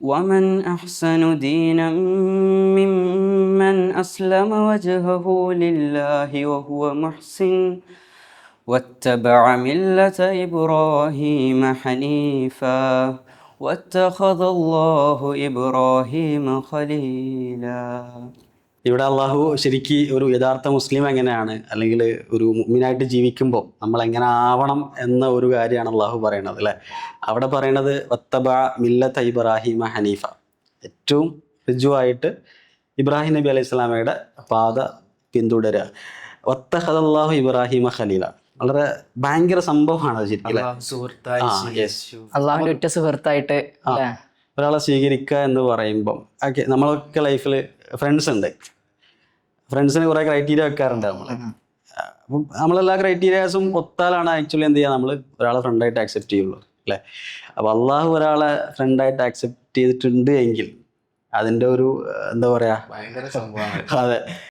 ومن أحسن دينا ممن أسلم وجهه لله وهو محسن واتبع ملة إبراهيم حنيفا واتخذ الله إبراهيم خليلا ഇവിടെ അള്ളാഹു ശരിക്ക് ഒരു യഥാർത്ഥ മുസ്ലിം എങ്ങനെയാണ്? അല്ലെങ്കിൽ ഒരു മുഅ്മിനായിട്ട് ജീവിക്കുമ്പോൾ നമ്മൾ എങ്ങനെ ആവണം എന്ന ഒരു കാര്യമാണ് അള്ളാഹു പറയണത് അല്ലേ? അവിടെ പറയണത് വത്തബ മില്ലത്ത് ഇബ്രാഹിമ ഹനീഫ. ഏറ്റവും ഋജുവായിട്ട് ഇബ്രാഹിം നബി അലൈഹി സ്വലാമയുടെ പാത പിന്തുടരുക. വത്തഹദല്ലാഹു ഇബ്രാഹിമ ഖലീല. വളരെ ഭയങ്കര സംഭവമാണ് അത് ശരിക്കും. അള്ളാഹുവിന്റെ ഒറ്റ സുഹൃത്തായിട്ട് അല്ലേ? ഒരാളെ സ്വീകരിക്കുക എന്ന് പറയുമ്പം ഓക്കെ നമ്മളൊക്കെ ലൈഫിൽ ഫ്രണ്ട്സ് ഉണ്ട്. ഫ്രണ്ട്സിന് കുറേ ക്രൈറ്റീരിയ വെക്കാറുണ്ട് നമ്മൾ അപ്പം നമ്മളെല്ലാ ക്രൈറ്റീരിയാസും ഒത്താലാണ് ആക്ച്വലി എന്ത് ചെയ്യുക? നമ്മൾ ഒരാളെ ഫ്രണ്ടായിട്ട് ആക്സെപ്റ്റ് ചെയ്യുള്ളൂ അല്ലേ? അപ്പോൾ അള്ളാഹു ഒരാളെ ഫ്രണ്ടായിട്ട് ആക്സെപ്റ്റ് ചെയ്തിട്ടുണ്ട് എങ്കിൽ അതിന്റെ ഒരു എന്താ പറയുക അതെ.